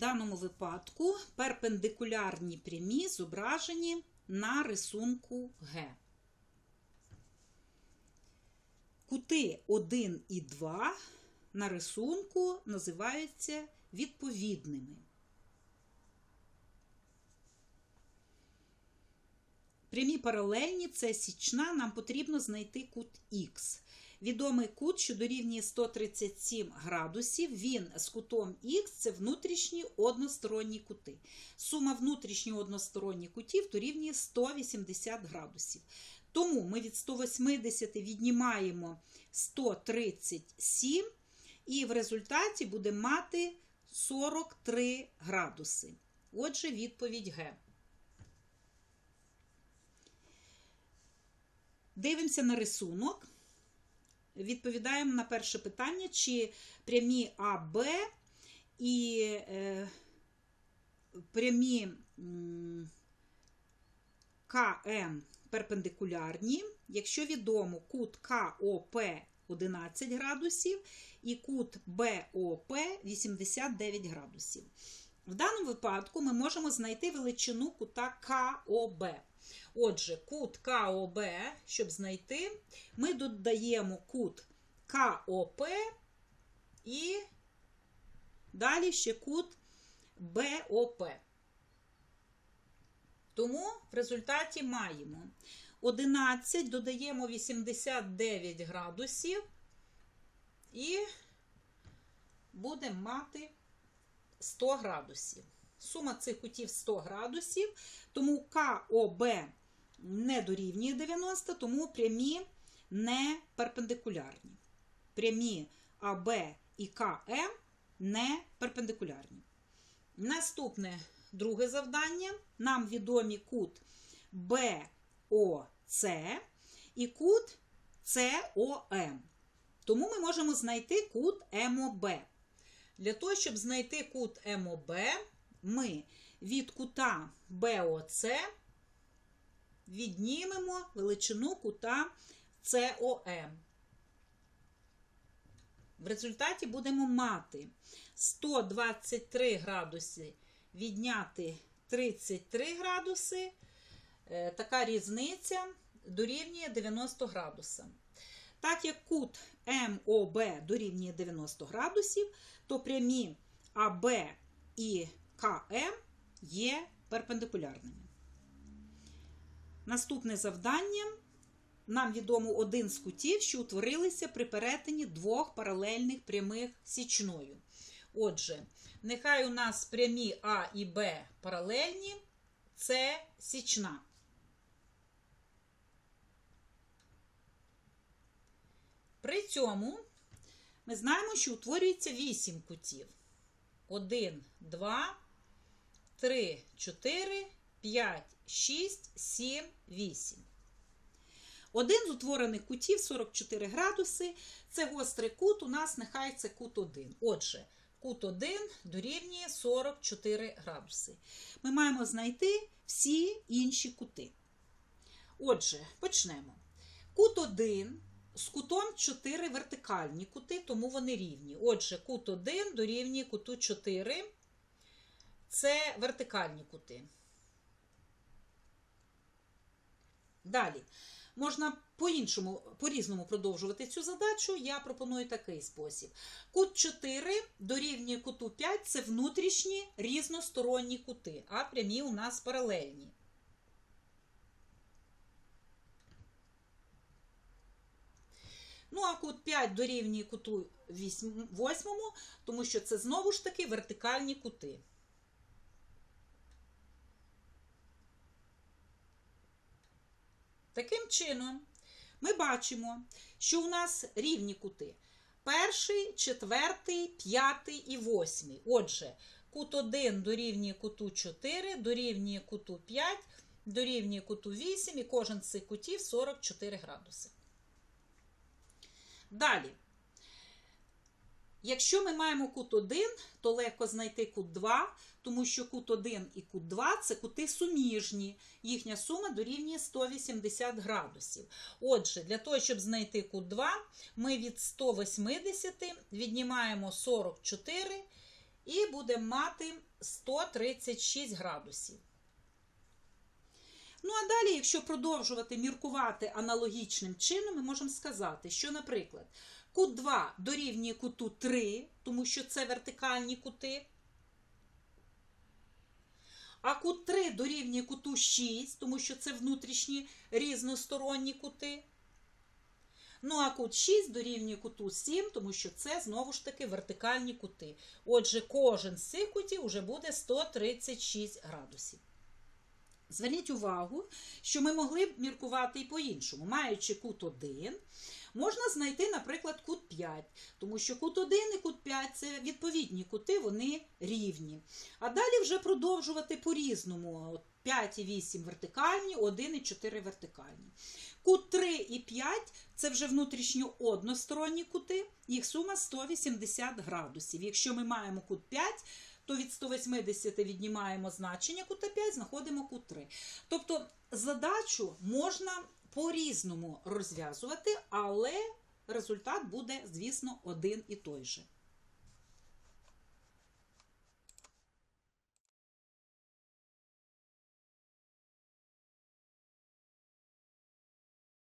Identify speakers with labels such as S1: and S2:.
S1: даному випадку перпендикулярні прямі зображені на рисунку Г. Кути 1 і 2 на рисунку називаються відповідними. Прямі паралельні це січна, нам потрібно знайти кут Х. Відомий кут, що дорівнює 137 градусів, він з кутом Х це внутрішні односторонні кути. Сума внутрішніх односторонніх кутів дорівнює 180 градусів. Тому ми від 180 віднімаємо 137 і в результаті будемо мати 43 градуси. Отже, відповідь Г. Дивимося на рисунок. Відповідаємо на перше питання, чи прямі АБ і е, прямі КМ перпендикулярні, якщо відомо кут КОП 11 градусів і кут БОП 89 градусів. В даному випадку ми можемо знайти величину кута КОБ. Отже, кут КОБ, щоб знайти, ми додаємо кут КОП і далі ще кут БОП. Тому в результаті маємо 11, додаємо 89 градусів і будемо мати 100 градусів. Сума цих кутів 100 градусів, тому КОБ не дорівнює 90, тому прямі не перпендикулярні. Прямі АБ і КМ не перпендикулярні. Наступне друге завдання. Нам відомі кут БОЦ і кут СОМ. Тому ми можемо знайти кут МОБ. Для того, щоб знайти кут МОБ, ми від кута БОЦ віднімемо величину кута СОМ. В результаті будемо мати 123 градуси відняти 33 градуси. Е, Така різниця дорівнює 90 градусам. Так як кут МОБ дорівнює 90 градусів, то прямі АБ і КМ є перпендикулярними. Наступне завдання. Нам відомо один з кутів, що утворилися при перетині двох паралельних прямих січною. Отже, нехай у нас прямі А і Б паралельні, це січна. При цьому ми знаємо, що утворюється 8 кутів. 1, 2, 3, 4, 5, 6, 7, 8. Один з утворених кутів 44 градуси. Це гострий кут, у нас нехай це кут 1. Отже, кут 1 дорівнює 44 градуси. Ми маємо знайти всі інші кути. Отже, почнемо. Кут 1 з кутом 4 вертикальні кути, тому вони рівні. Отже, кут 1 дорівнює куту 4. Це вертикальні кути. Далі. Можна по-іншому, по-різному продовжувати цю задачу. Я пропоную такий спосіб. Кут 4 дорівнює куту 5 це внутрішні різносторонні кути, а прямі у нас паралельні. Ну, а кут 5 дорівнює куту 8, тому що це знову ж таки вертикальні кути. Таким чином, ми бачимо, що у нас рівні кути. Перший, четвертий, п'ятий і восьмий. Отже, кут 1 дорівнює куту 4, дорівнює куту 5, дорівнює куту 8, і кожен з цих кутів 44 градуси. Далі. Якщо ми маємо кут 1, то легко знайти кут 2, тому що кут 1 і кут 2 це кути суміжні. Їхня сума дорівнює 180 градусів. Отже, для того, щоб знайти кут 2, ми від 180 віднімаємо 44 і будемо мати 136 градусів. Ну, а далі, якщо продовжувати міркувати аналогічним чином, ми можемо сказати, що, наприклад, кут 2 дорівнює куту 3, тому що це вертикальні кути. А кут 3 дорівнює куту 6, тому що це внутрішні різносторонні кути. Ну, а кут 6 дорівнює куту 7, тому що це знову ж таки вертикальні кути. Отже, кожен з цих кутів вже буде 136 градусів. Зверніть увагу, що ми могли б міркувати і по-іншому. Маючи кут 1, можна знайти, наприклад, кут 5, тому що кут 1 і кут 5 це відповідні кути, вони рівні. А далі вже продовжувати по-різному. 5 і 8 вертикальні, 1 і 4 вертикальні. Кут 3 і 5 це вже внутрішньо односторонні кути, їх сума 180 градусів. Якщо ми маємо кут 5, то від 180 віднімаємо значення кута 5, знаходимо кут 3. Тобто задачу можна по-різному розв'язувати, але результат буде, звісно, один і той же.